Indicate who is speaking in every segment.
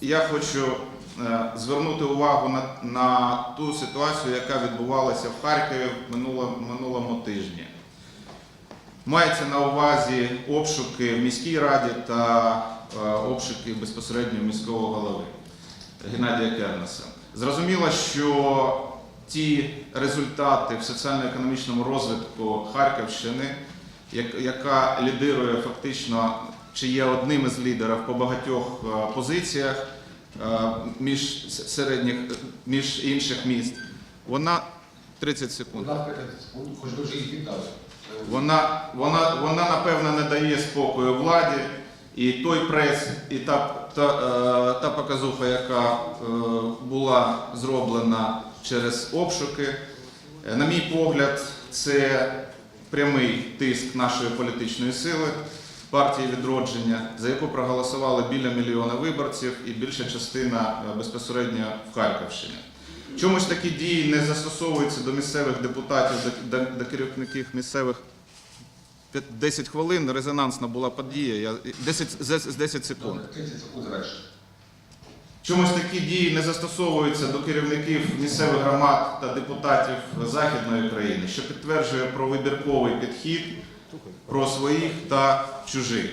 Speaker 1: я хочу е, звернути увагу на, на ту ситуацію, яка відбувалася в Харкові в минулому, тижні. Мається на увазі обшуки в міській раді та е, обшуки безпосередньо міського голови Геннадія Кернеса. Зрозуміло, що ті результати в соціально-економічному розвитку Харківщини, яка лідирує фактично, чи є одним із лідерів по багатьох е, позиціях е, між середніх, між інших міст, вона 30 секунд.
Speaker 2: Будь ласка, 30 секунд, хоч би вже їх віддали.
Speaker 1: Вона, вона, вона напевно не дає спокою владі, і той прес, і та, та, е, та показуха, яка була зроблена через обшуки, на мій погляд, це прямий тиск нашої політичної сили, партії відродження, за яку проголосували біля мільйона виборців і більша частина е, безпосередньо в Харківщині. Чомусь такі дії не застосовуються до місцевих депутатів, до, керівників місцевих П'ят- 10 хвилин, резонансна була подія, я, 10, з з 10 секунд.
Speaker 2: Добре, 30 секунд.
Speaker 1: Чомусь такі дії не застосовуються до керівників місцевих громад та депутатів Західної країни, що підтверджує про вибірковий підхід про своїх та чужих.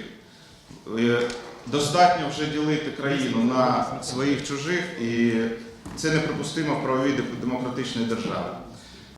Speaker 1: Е, Достатньо вже ділити країну на своїх чужих, і це неприпустимо в правовій демократичної державі.